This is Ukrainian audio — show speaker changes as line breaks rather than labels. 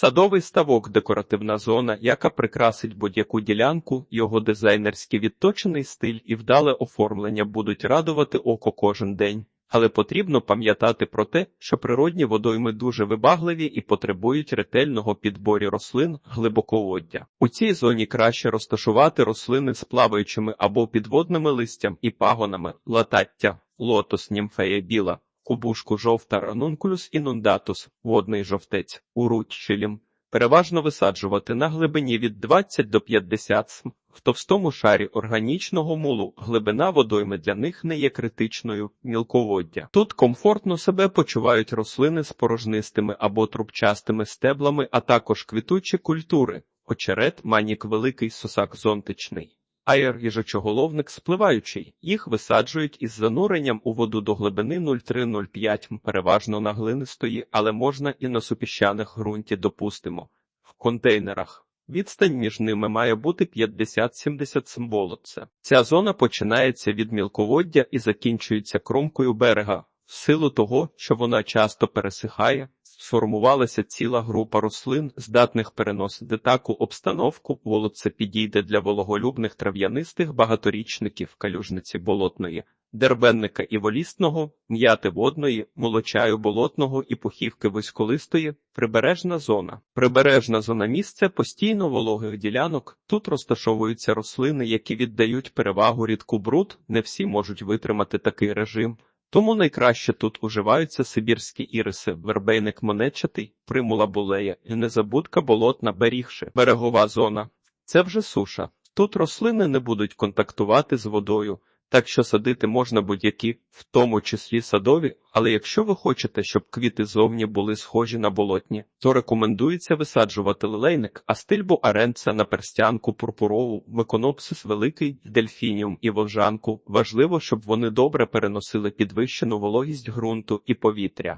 Садовий ставок декоративна зона, яка прикрасить будь-яку ділянку, його дизайнерський відточений стиль і вдале оформлення будуть радувати око кожен день. Але потрібно пам'ятати про те, що природні водойми дуже вибагливі і потребують ретельного підборі рослин глибоководдя. У цій зоні краще розташувати рослини з плаваючими або підводними листям і пагонами, латаття, лотос, німфея біла, кубушку жовта ранункулюс інундатус, водний жовтець, уруть шилім. Переважно висаджувати на глибині від 20 до 50 см. В товстому шарі органічного мулу глибина водойми для них не є критичною мілководдя. Тут комфортно себе почувають рослини з порожнистими або трубчастими стеблами, а також квітучі культури, очерет, манік великий, сосак зонтичний. Аєр їжачоголовник спливаючий. Їх висаджують із зануренням у воду до глибини 0,3-0,5 м, переважно на глинистої, але можна і на супіщаних ґрунті допустимо. В контейнерах. Відстань між ними має бути 50-70 см. Ця зона починається від мілководдя і закінчується кромкою берега. В силу того, що вона часто пересихає, сформувалася ціла група рослин, здатних переносити таку обстановку. Волоце підійде для вологолюбних трав'янистих багаторічників калюжниці болотної, дербенника і волісного, м'яти водної, молочаю болотного і пухівки вузьколистої, прибережна зона. Прибережна зона місце постійно вологих ділянок. Тут розташовуються рослини, які віддають перевагу рідку бруд. Не всі можуть витримати такий режим. Тому найкраще тут уживаються сибірські іриси, вербейник монетчатий, примула булея і незабудка болотна берігши. Берегова зона. Це вже суша. Тут рослини не будуть контактувати з водою, так що садити можна будь-які, в тому числі садові, але якщо ви хочете, щоб квіти зовні були схожі на болотні, то рекомендується висаджувати лилейник, а стильбу аренца на перстянку пурпурову, меконопсис великий, дельфініум і вовжанку. Важливо, щоб вони добре переносили підвищену вологість ґрунту і повітря.